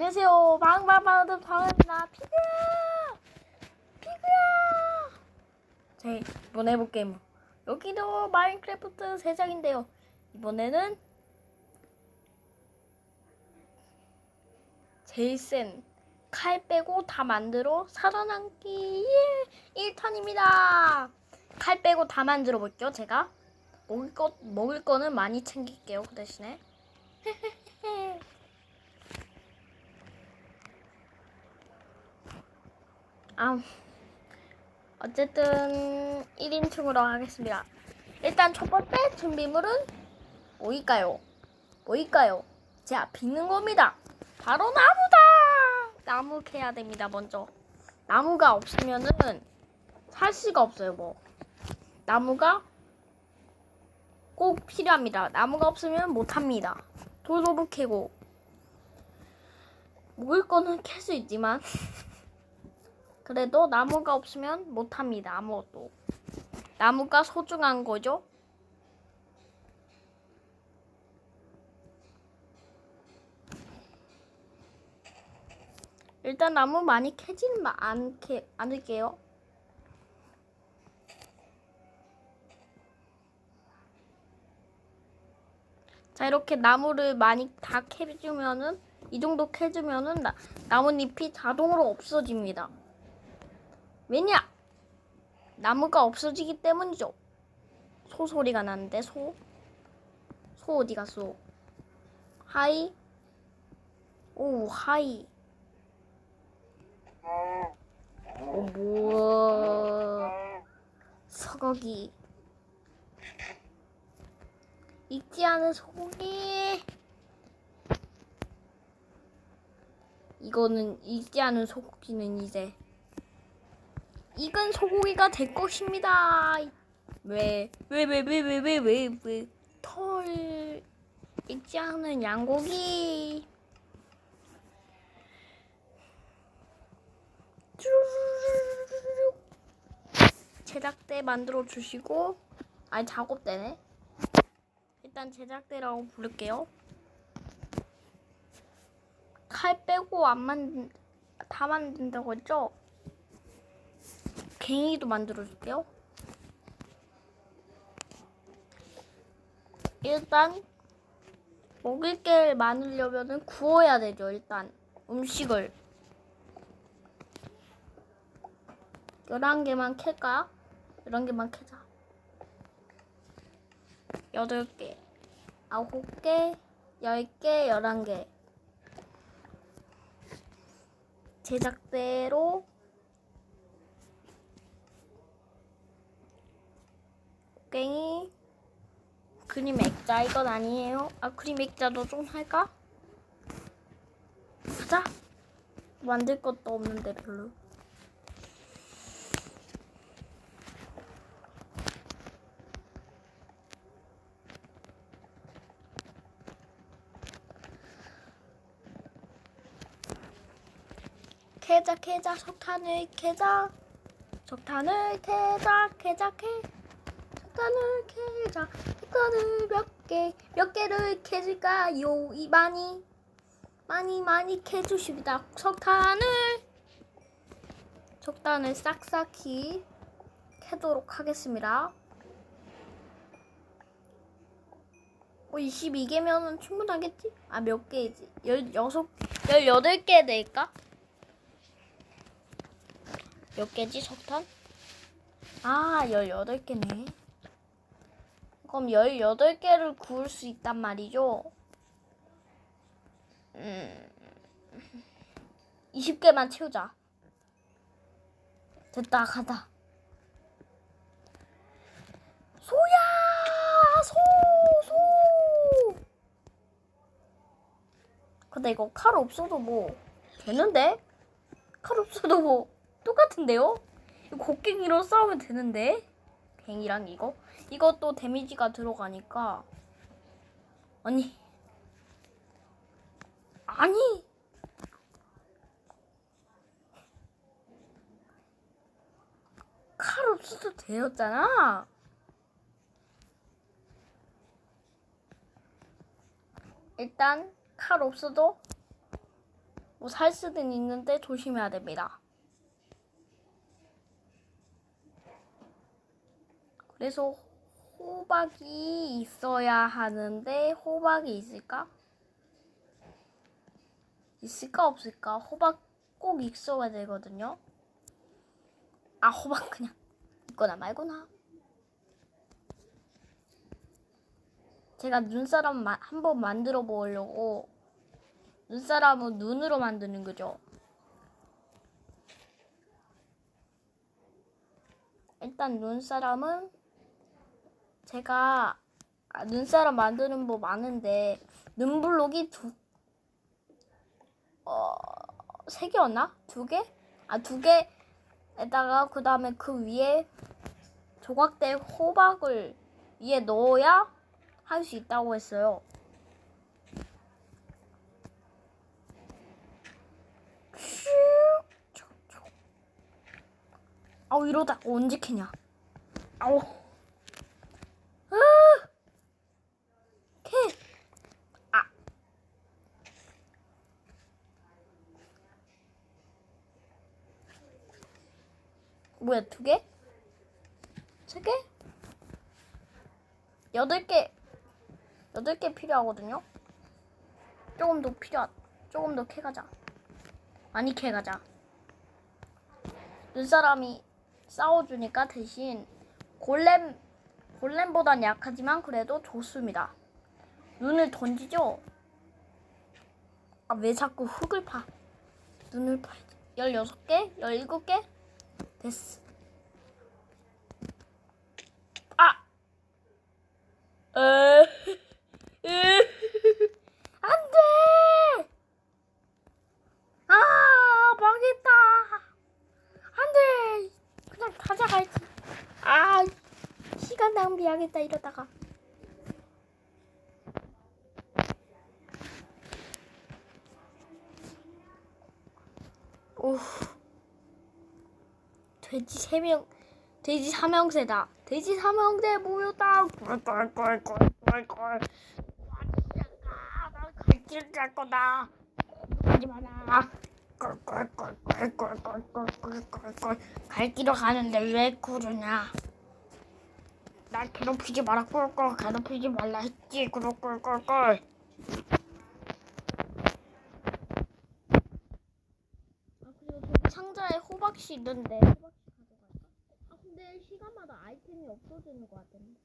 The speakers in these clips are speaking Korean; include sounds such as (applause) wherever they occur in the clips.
안녕하세요. 방방방드 방입니다. 피그야! 피그야! 자, 이번 해볼 게임. 여기도 마인크래프트 세상인데요. 이번에는 제일 센 칼 빼고 다 만들어 살아남기 예! 1탄입니다. 칼 빼고 다 만들어 볼게요, 제가. 먹을 거, 먹을 거는 많이 챙길게요, 그 대신에. 아, 어쨌든 1인칭으로 하겠습니다. 일단 첫 번째 준비물은 뭐일까요? 뭐일까요? 자, 비는 겁니다. 바로 나무다! 나무 캐야 됩니다, 먼저. 나무가 없으면은 살 수가 없어요, 뭐. 나무가 꼭 필요합니다. 나무가 없으면 못합니다. 돌도도 캐고. 먹을 거는 캘 수 있지만. (laughs) 그래도 나무가 없으면 못합니다. 아무것도. 나무가 소중한 거죠. 일단 나무 많이 마- 않게 않을게요. 자 이렇게 나무를 많이 다 캐주면은 이 정도 캐주면은 나, 나뭇잎이 자동으로 없어집니다. 왜냐? 나무가 없어지기 때문이죠. 소 소리가 나는데 소? 소 어디 갔어? 하이? 오 하이. 오 뭐? 서거기. 익지 않은 소고기. 이거는 익지 않은 소고기는 이제 익은 소고기가 될 것입니다. 왜, 왜, 왜, 왜, 왜, 왜, 털 익지 않은 양고기. 제작대 만들어 주시고, 아니 작업대네. 일단 제작대라고 부를게요. 칼 빼고 안 만든 다 만든다고 했죠? 갱이도 만들어줄게요. 일단 먹을 게 많으려면은 구워야 되죠. 일단 음식을 11개만 캘까? 11개만 캐자. 8개, 9개, 10개, 11개. 제작대로 괭이 그림 액자 이건 아니에요. 아 그림 액자도 좀 할까? 가자. 만들 것도 없는데 별로. 캐자 캐자 석탄을 캐자 석탄을 캐자 캐자 캐 석탄을 캐자 석탄을 몇 개 몇 개를 캐줄까요 이 많이 많이 많이 캐주십니다 석탄을 석탄을 싹싹히 캐도록 하겠습니다 어, 22개면은 충분하겠지? 아, 몇 개이지? 16, 18개 될까? 몇 개지, 석탄? 아, 18개네. 그럼 18개를 구울 수 있단 말이죠? 음, 20개만 채우자. 됐다, 가자. 소야! 소! 소! 근데 이거 칼 없어도 뭐, 되는데? 칼 없어도 뭐, 똑같은데요? 이거 곡괭이로 싸우면 되는데? 갱이랑 이거? 이것도 데미지가 들어가니까. 아니. 아니! 칼 없어도 되었잖아. 일단 칼 없어도 뭐 살 수는 있는데 조심해야 됩니다. 그래서 호박이 있어야 하는데 호박이 있을까? 있을까 없을까? 호박 꼭 있어야 되거든요. 아 호박 그냥 있거나 말거나. 제가 눈사람 마- 한번 만들어 보려고 눈사람은 눈으로 만드는 거죠. 일단 눈사람은 제가 아, 눈사람 만드는 법 많은데 눈블록이 두 어, 세 개였나? 두 개? 아, 두 개에다가 그 다음에 그 위에 조각된 호박을 위에 넣어야 할 수 있다고 했어요. 아우 이러다 언제 캐냐? 아우. 아! 캐. 아. 뭐야 두 개? 세 개? 여덟 개. 여덟 개 필요하거든요. 조금 더 필요. 조금 더 캐가자. 많이 캐가자. 눈사람이 싸워주니까 대신 골렘 골렘보단 약하지만 그래도 좋습니다. 눈을 던지죠. 아 왜 자꾸 흙을 파? 눈을 파. 16개? 17개? 됐어. 아! 에, 에, (laughs) 안 돼! 아, 망했다. 안 돼. 그냥 가져갈지. 아, 시간 낭비하겠다, 이러다가. 오. 돼지 세 명, 돼지 삼형새다. 돼지 삼형새 모였다. 꿀꿀꿀꿀꿀꿀. 갈길 갈 거다. 하지 마라. 꿀꿀꿀꿀꿀꿀꿀꿀꿀. 갈 길을 가는데 왜 그러냐? 날 괴롭히지 마라. 꿀꿀 괴롭히지 말라 했지. 꿀꿀꿀꿀. 아 그리고 저기 상자에 호박씨 있는데. 호박씨 가져갈까? 아 근데 시간마다 아이템이 없어지는 것 같은데.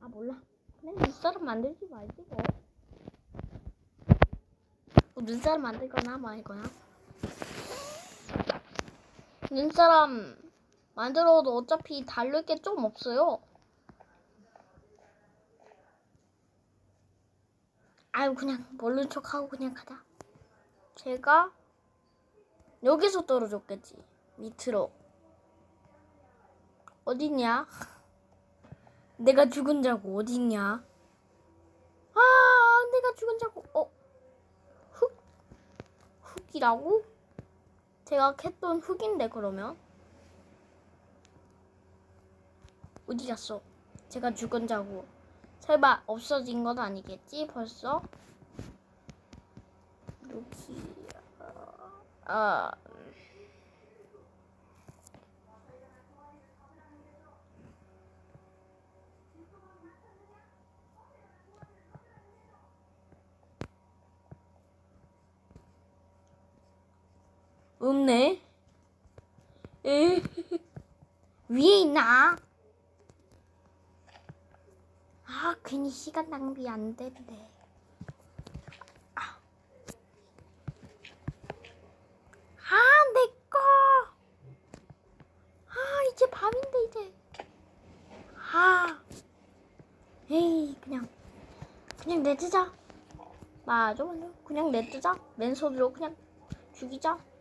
아 몰라. 그냥 눈사람 만들지 말지 뭐, 뭐 눈사람 만들거나 말거나 눈사람 만들어도 어차피 다를 게 좀 없어요. 아유 그냥 모른 척하고 그냥 가자. 제가 여기서 떨어졌겠지. 밑으로. 어딨냐? 내가 죽은 자고 어딨냐? 아, 내가 죽은 자고. 어? 흙? 흙이라고? 제가 캤던 흙인데 그러면? 어디 갔어? 제가 죽은 자고. 설마 없어진 건 아니겠지? 벌써? 여기. 아. 없네. 에 (laughs) 위에 있나? 아, 괜히 시간 낭비 안 된대. 아, 내 거. 아, 이제 밤인데 이제. 아. 에이, 그냥 그냥 내주자. 맞아, 맞아. 그냥 내주자. 맨손으로 그냥 죽이자.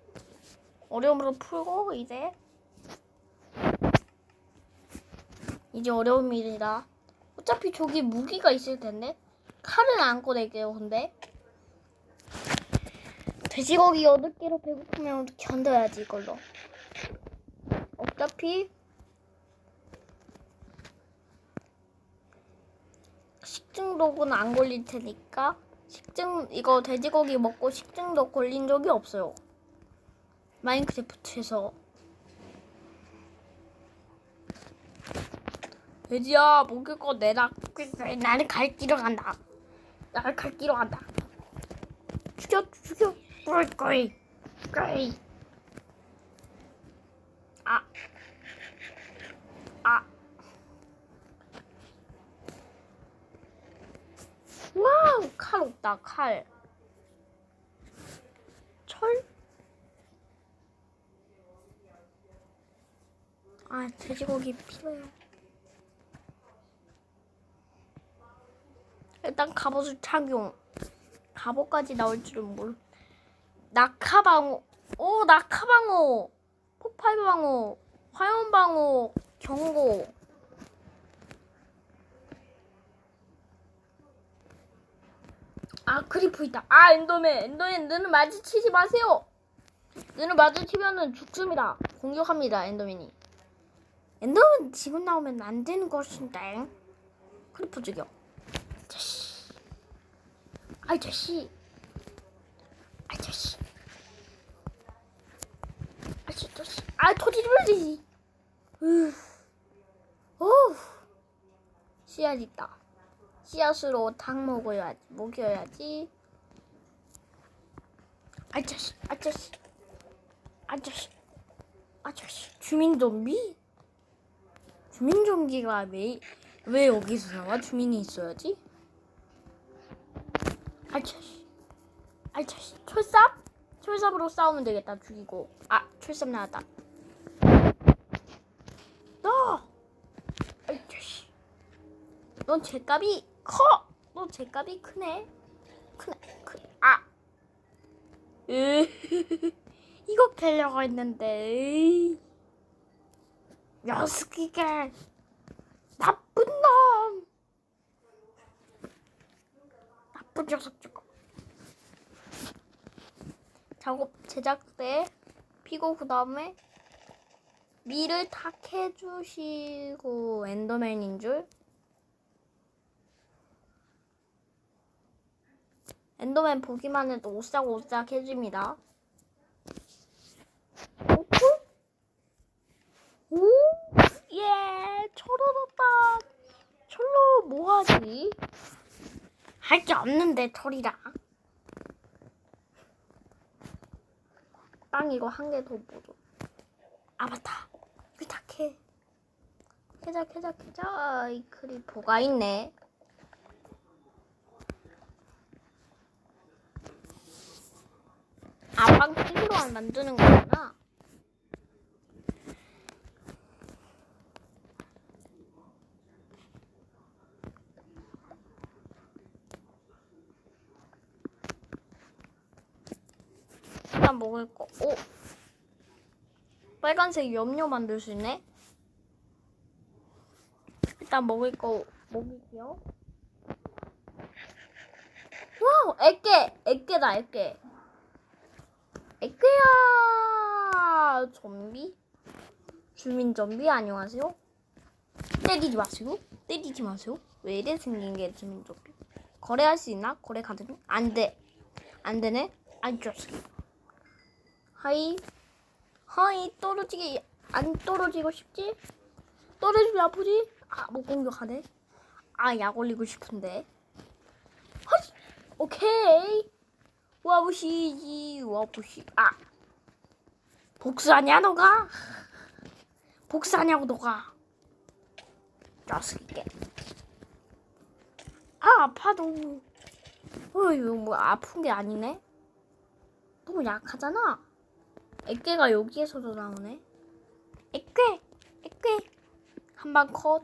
어려움으로 풀고 이제 이제 어려운 일이다. 어차피 저기 무기가 있을 텐데 칼은 안 꺼낼게요. 근데 돼지고기 여덟 개로 배고프면 견뎌야지 이걸로. 어차피 식중독은 안 걸릴 테니까 식증 이거 돼지고기 먹고 식증도 걸린 적이 없어요. 마인크래프트에서 돼지야 먹을 거 내라. 나는 갈 길로 간다. 나는 갈 길로 간다. 죽여 죽여 꿀 거이 거이. 아. 아. 와우 칼 없다 칼. 철? 아 돼지고기 필요해요. 일단 갑옷을 착용. 갑옷까지 나올 줄은 몰. 낙하방어. 오 낙하방어. 폭발방어. 화염방어. 경고. 아 크리프 있다. 아 엔더맨 엔더맨 눈을 마주치지 마세요. 눈을 마주치면은 죽습니다. 공격합니다 엔더맨이. 엔더맨 지금 나오면 안 되는 것인데. 크리프 죽여. 아이 자식. 아이 자식. 아 터지지 말지. 오. 씨앗 있다. 씨앗으로 닭 먹어야지. 먹여야지. 아저씨, 아저씨, 아저씨, 아저씨. 주민 좀비? 주민 좀비가 왜, 왜 여기서 나와? 주민이 있어야지. 아저씨, 아저씨. 철삽? 철삽으로 싸우면 되겠다. 죽이고. 아, 철삽 나왔다. 너! 아저씨. 넌 제값이 커. 너 제값이 크네. 크네. 크네. 아. 으. 이거 캐려고 했는데. 으이. 녀석이게. 나쁜 놈. 나쁜 녀석 저거. 작업 제작 때 피고 그 다음에 미를 탁 해주시고 엔더맨인 줄. 엔더맨 보기만 해도 오싹오싹 해줍니다. 오프? 오? 예, 철 얻었다. 하지? 할 게 없는데 철이라. 땅 이거 한 개 더 보죠. 아 맞다. 캐. 캐자 캐자 캐자. 이 크리퍼가 있네. 아빵 안 만드는 거구나. 일단 먹을 거. 오. 빨간색 염료 만들 수 있네. 일단 먹을 거 먹을게요. 와우, 애깨, 애깨다, 애깨. 애깨야 좀비? 주민 좀비 안녕하세요. 때리지 마시고 때리지 마세요. 왜 이래 생긴 게 주민 좀비? 거래할 수 있나? 거래 가능? 안 돼. 안 되네. 아이 자식. 하이. 하이 떨어지기 안 떨어지고 싶지? 떨어지면 아프지? 아 못 공격하네. 아 약 올리고 싶은데. 허이. 오케이. 와보시지 와보시 아 복수하냐 너가 복수하냐고 너가 자식이 아 아파도 어 이거 뭐 아픈 게 아니네 너무 약하잖아 애깨가 여기에서도 나오네. 애깨 애깨 한 방 컷.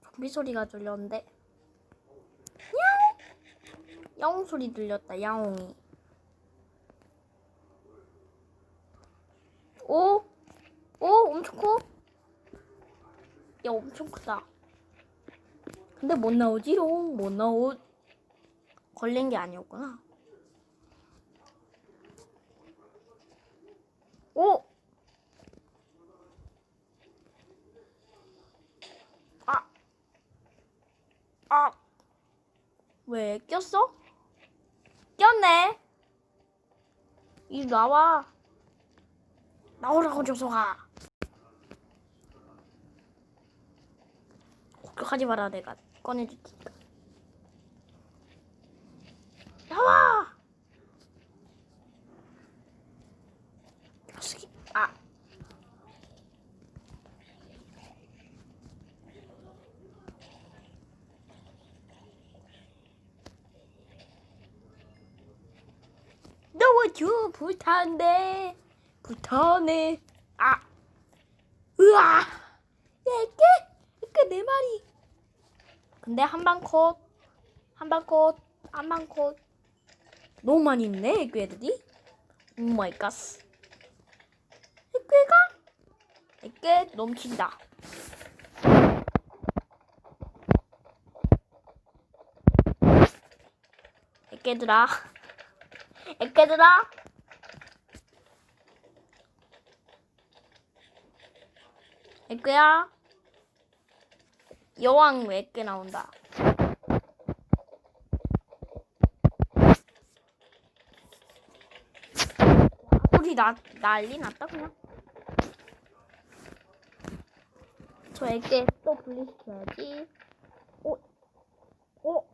좀비 소리가 들렸는데. 야옹 야옹 소리 들렸다 야옹이. 오? 오 엄청 커? 야 엄청 크다 근데 못 나오지롱 못 나오 걸린 게 아니었구나 오! 아! 아! 왜 꼈어? 꼈네! 이 나와! 나오라고 조소아 공격하지 마라 내가 꺼내줄 테니까. 나와. 녀석이. 아. 넣어줘 불타네 불타네 아 으아 얘게 이게 내 말이 근데 한방컷. 한방컷. 한방컷. 너무 많이 있네 애교 애들이. 오 마이 갓. 애교가? 애교 넘친다. 애교들아. 애깨들아. 애깨야 여왕 왜 애깨 나온다. 우리 나 난리 났다 그냥? 저 애깨 또 분리시켜야지. 오, 오.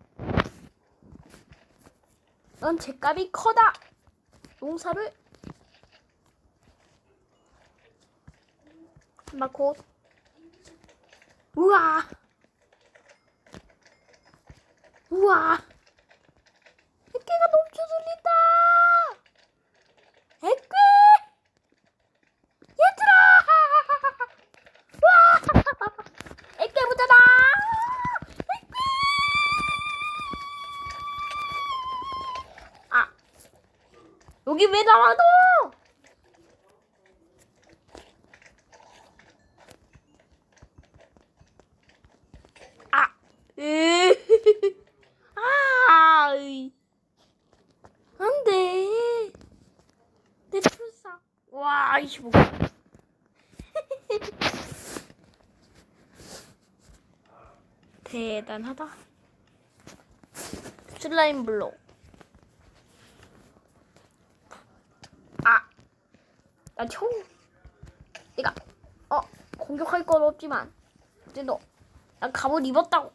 넌 제값이 커다. 농사를? 막고 우와 우와. 애깨가 넘쳐 들린다. 애깨 얘들아! 와. 애깨부자다. 애깨 아. 여기 왜 나와 너? 아, 으, 아, 으이. 안 돼. 내 풀사. 와, 이씨 뭐. 대단하다. 슬라임 블록. 아, 나 총. 내가 어 공격할 건 없지만 그래도 난 갑옷 입었다고.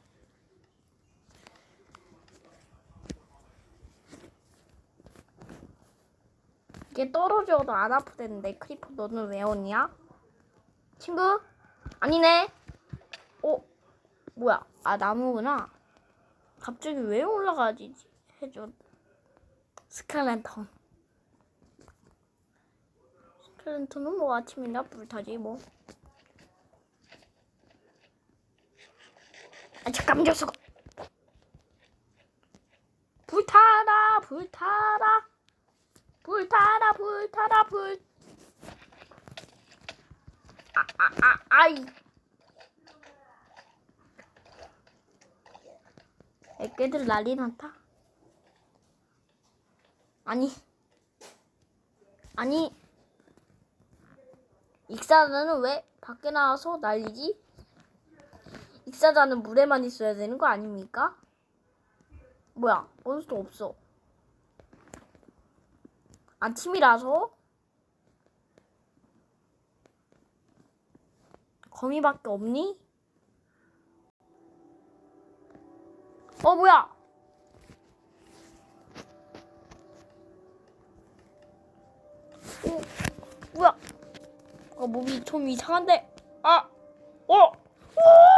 이게 떨어져도 안 아프대는데 크리퍼 너는 왜 오냐? 친구? 아니네. 어 뭐야? 아 나무구나. 갑자기 왜 올라가지? 해줘. 스칼렌턴. 스칼렌턴은 뭐 아침이나 불타지 뭐. 아 잠깐만 녀석. 불타라 불타라 불타라 불타라 불. 아 아 아 아이. 애깨들 난리 났다. 아니, 아니, 익사자는 왜 밖에 나와서 난리지? 익사자는 물에만 있어야 되는 거 아닙니까? 뭐야, 몬스터 없어. 아침이라서 거미밖에 없니? 어 뭐야? 어 뭐야? 어 몸이 좀 이상한데? 아, 어, 어!